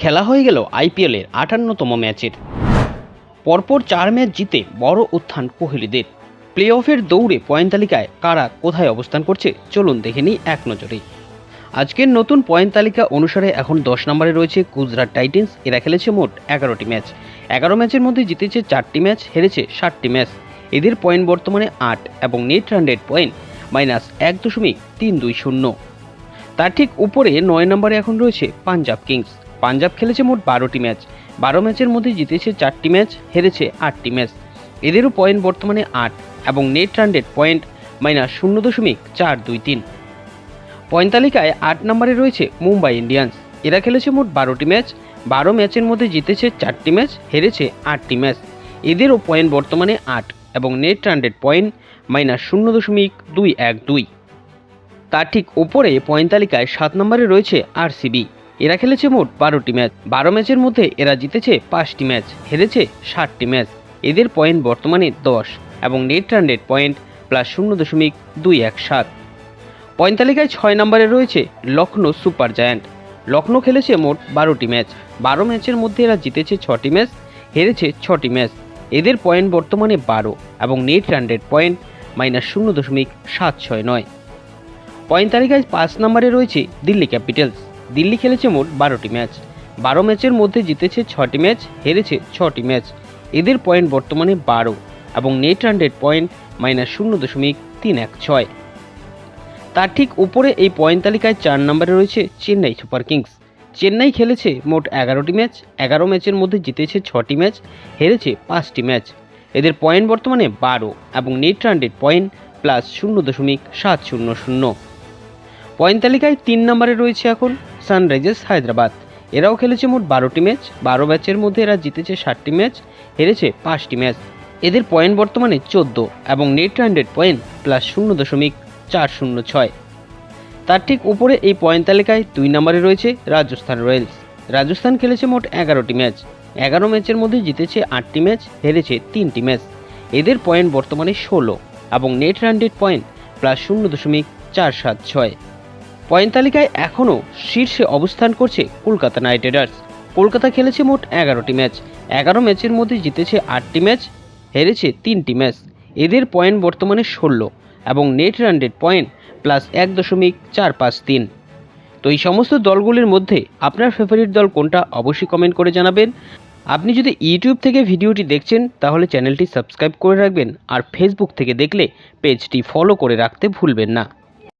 খেলা হয়ে গেল আইপিএলের আটান্নতম ম্যাচের। পরপর চার ম্যাচ জিতে বড় উত্থান কোহলিদের। প্লে অফের দৌড়ে পয়েন্ট তালিকায় কারা কোথায় অবস্থান করছে, চলুন দেখে নিই এক নজরে। আজকের নতুন পয়েন্ট তালিকা অনুসারে এখন দশ নম্বরে রয়েছে গুজরাট টাইটেন্স, এরা খেলেছে মোট এগারোটি ম্যাচ। এগারো ম্যাচের মধ্যে জিতেছে চারটি ম্যাচ, হেরেছে ষাটটি ম্যাচ। এদের পয়েন্ট বর্তমানে আট এবং নেট রানডেড পয়েন্ট, মাইনাস এক দশমিক তিন দুই শূন্য। তার ঠিক উপরে নয় নম্বরে এখন রয়েছে পাঞ্জাব কিংস। পাঞ্জাব খেলেছে মোট বারোটি ম্যাচ। বারো ম্যাচের মধ্যে জিতেছে চারটি ম্যাচ, হেরেছে আটটি ম্যাচ। এদেরও পয়েন্ট বর্তমানে আট এবং নেট রানডেড পয়েন্ট মাইনাস শূন্য দশমিক চার দুই তিন। পয়েন্ট তালিকায় আট নম্বরে রয়েছে মুম্বাই ইন্ডিয়ান্স। এরা খেলেছে মোট বারোটি ম্যাচ, বারো ম্যাচের মধ্যে জিতেছে চারটি ম্যাচ, হেরেছে আটটি ম্যাচ। এদেরও পয়েন্ট বর্তমানে আট এবং নেট রানডেড পয়েন্ট মাইনাস শূন্য দশমিক দুই এক দুই। তার ঠিক ওপরে পয়েন্ট তালিকায় সাত নম্বরে রয়েছে আরসিবি এরা খেলেছে মোট বারোটি ম্যাচ। বারো ম্যাচের মধ্যে এরা জিতেছে পাঁচটি ম্যাচ, হেরেছে ষাটটি ম্যাচ। এদের পয়েন্ট বর্তমানে দশ এবং নেট রানডেড পয়েন্ট প্লাস শূন্য দশমিক দুই এক সাত। পয়েন্ট তালিকায় ছয় নম্বরে রয়েছে লখনৌ সুপার জায়ান্ট। লখনৌ খেলেছে মোট বারোটি ম্যাচ। বারো ম্যাচের মধ্যে এরা জিতেছে ছটি ম্যাচ, হেরেছে ছটি ম্যাচ। এদের পয়েন্ট বর্তমানে বারো এবং নেট রানডেড পয়েন্ট মাইনাস শূন্য দশমিক সাত ছয় নয়। পয়েন্ট তালিকায় পাঁচ নম্বরে রয়েছে দিল্লি ক্যাপিটালস। দিল্লি খেলেছে মোট বারোটি ম্যাচ। বারো ম্যাচের মধ্যে জিতেছে ছটি ম্যাচ, হেরেছে ছটি ম্যাচ। এদের পয়েন্ট বর্তমানে বারো এবং নেট রানডেড পয়েন্ট মাইনাস শূন্য দশমিক তিন এক ছয়। তার ঠিক উপরে এই পয়েন্ট তালিকায় চার নম্বরে রয়েছে চেন্নাই সুপার কিংস। চেন্নাই খেলেছে মোট এগারোটি ম্যাচ, এগারো ম্যাচের মধ্যে জিতেছে ছটি ম্যাচ, হেরেছে পাঁচটি ম্যাচ। এদের পয়েন্ট বর্তমানে বারো এবং নেট রানডেড পয়েন্ট প্লাস শূন্য দশমিক সাত শূন্য শূন্য। পয়েন্ট তালিকায় তিন নম্বরে রয়েছে এখন সানরাইজার্স হায়দ্রাবাদ। এরাও খেলেছে মোট বারোটি ম্যাচ, বারো ম্যাচের মধ্যে এরা জিতেছে ষাটটি ম্যাচ, হেরেছে পাঁচটি ম্যাচ। এদের পয়েন্ট বর্তমানে চোদ্দ এবং নেট রানডেড পয়েন্ট প্লাস শূন্য দশমিক চার শূন্য ছয়। তার ঠিক উপরে এই পয়েন্ট তালিকায় দুই নম্বরে রয়েছে রাজস্থান রয়্যালস। রাজস্থান খেলেছে মোট এগারোটি ম্যাচ, এগারো ম্যাচের মধ্যে জিতেছে আটটি ম্যাচ, হেরেছে তিনটি ম্যাচ। এদের পয়েন্ট বর্তমানে ষোলো এবং নেট রানডেড পয়েন্ট প্লাস শূন্য দশমিক চার সাত ছয়। পয়েন্ট তালিকায় এখনও শীর্ষে অবস্থান করছে কলকাতা নাইট রাইডার্স। কলকাতা খেলেছে মোট এগারোটি ম্যাচ। এগারো ম্যাচের মধ্যে জিতেছে আটটি ম্যাচ, হেরেছে তিনটি ম্যাচ। এদের পয়েন্ট বর্তমানে ষোলো এবং নেট রানডেড পয়েন্ট প্লাস এক দশমিক চার পাঁচ তিন। তো এই সমস্ত দলগুলির মধ্যে আপনার ফেভারিট দল কোনটা অবশ্যই কমেন্ট করে জানাবেন। আপনি যদি ইউটিউব থেকে ভিডিওটি দেখছেন, তাহলে চ্যানেলটি সাবস্ক্রাইব করে রাখবেন আর ফেসবুক থেকে দেখলে পেজটি ফলো করে রাখতে ভুলবেন না।